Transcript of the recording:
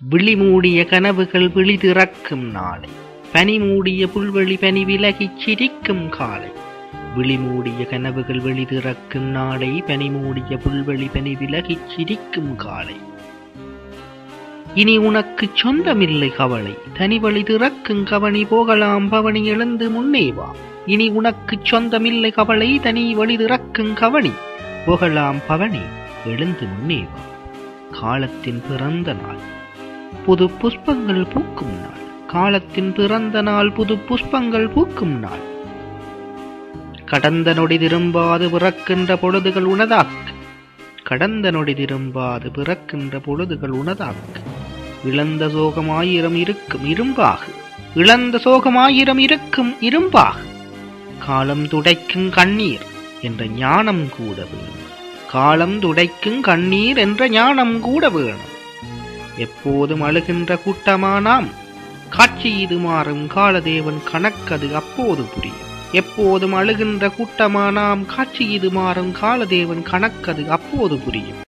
விழி மூடிய கனவுகள் விழி திறக்கும் நாளை. பனி மூடிய புல்வெளி பனி விலகிச் சிரிக்கும் காலை. விழி மூடிய கனவுகள் வெளி திறக்கும் நாளை. பனி மூடிய புல்வெளி பனி விலகிச் சிரிக்கும் காலை. இனி உனக்கு சொந்தமில்லை கவலை. தனி வழி திறக்கும் கவனி போகலாம். பவனி எழுந்து முன்னே வா. இனி உனக்கு சொந்தமில்லை கவலை. தனி வழி திறக்கும் கவனி. போகலாம் பவனி எழுந்து முன்னேவா காலத்தின் பிறந்த நாள். புது புஷ்பங்கள் பூக்கும் நாள். காலத்தின் பிறந்த நாள் புது புஷ்பங்கள் பூக்கும் நாள். கடந்த நொடி திரும்பாது பிறக்கின்ற பொழுதுகள் உனதாக்கு. கடந்த நொடி திரும்பாது பிறக்கின்ற பொழுதுகள் உனதாக்கு. இழந்த சோகமாயிரம் இருக்கும் இரும்பாகு. இழந்த சோகமாயிரம் இருக்கும் இரும்பாக. காலம் துடைக்கும் கண்ணீர் என்ற ஞானம் கூட வேணும். காலம் துடைக்கும் கண்ணீர் என்ற ஞானம் கூட வேணும். எப்போதும் அழுகின்ற கூட்டமா நாம் காட்சி இது மாறும் காலதேவன் கணக்கது அப்போது புரியும். எப்போதும் அழுகின்ற கூட்டமா நாம் காட்சி இது மாறும் காலதேவன் கணக்கது அப்போது புரியும்.